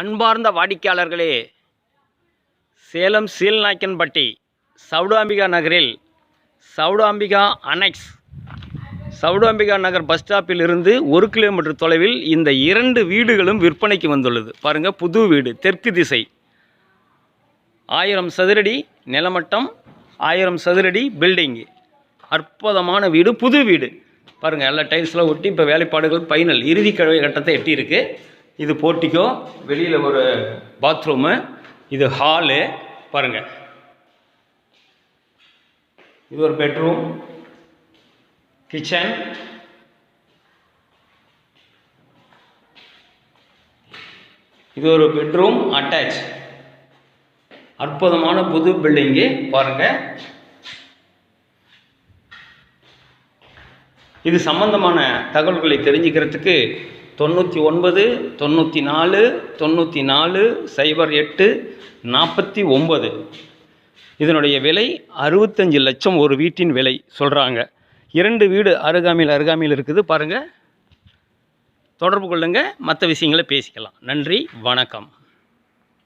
அன்பார்ந்த வாடிக்கையாளர்களே சேலம் சீல்நாயக்கன்பட்டி சவுடாம்பிகா நகரில் சவுடாம்பிகா அனெக்ஸ் சவுடாம்பிகா நகர் பஸ் ஸ்டாப்பில் இருந்து ஒரு கிலோமீட்டர் தொலைவில் இந்த இரண்டு வீடுகளும் விற்பனைக்கு வந்துள்ளது. பாருங்கள் புது வீடு தெற்கு திசை. ஆயிரம் சதுரடி நிலமட்டம் ஆயிரம் சதுரடி பில்டிங்கு அற்புதமான வீடு புது வீடு. பாருங்கள் எல்லா டைல்ஸ்லாம் ஒட்டி இப்போ வேலைப்பாடுகள் ஃபைனல் இறுதி கழக கட்டத்தை எட்டியிருக்கு. இது போர்ட்டிக்கோ வெளியில் ஒரு பாத்ரூமு இது ஹாலு பாருங்கள் இது ஒரு பெட்ரூம் கிச்சன் இது ஒரு பெட்ரூம் அட்டாச் அற்புதமான புது பில்டிங்கு பாருங்கள் இது சம்பந்தமான தகவல்களை தெரிஞ்சுக்கிறதுக்கு தொண்ணூற்றி ஒன்பது தொண்ணூற்றி நாலு தொண்ணூற்றி நாலு சைபர் எட்டு நாற்பத்தி ஒம்பது இதனுடைய விலை அறுபத்தஞ்சு லட்சம் ஒரு வீட்டின் விலை சொல்கிறாங்க இரண்டு வீடு அருகாமையில் அருகாமையில் இருக்குது. பாருங்கள் தொடர்பு கொள்ளுங்கள் மற்ற விஷயங்களை பேசிக்கலாம். நன்றி. வணக்கம்.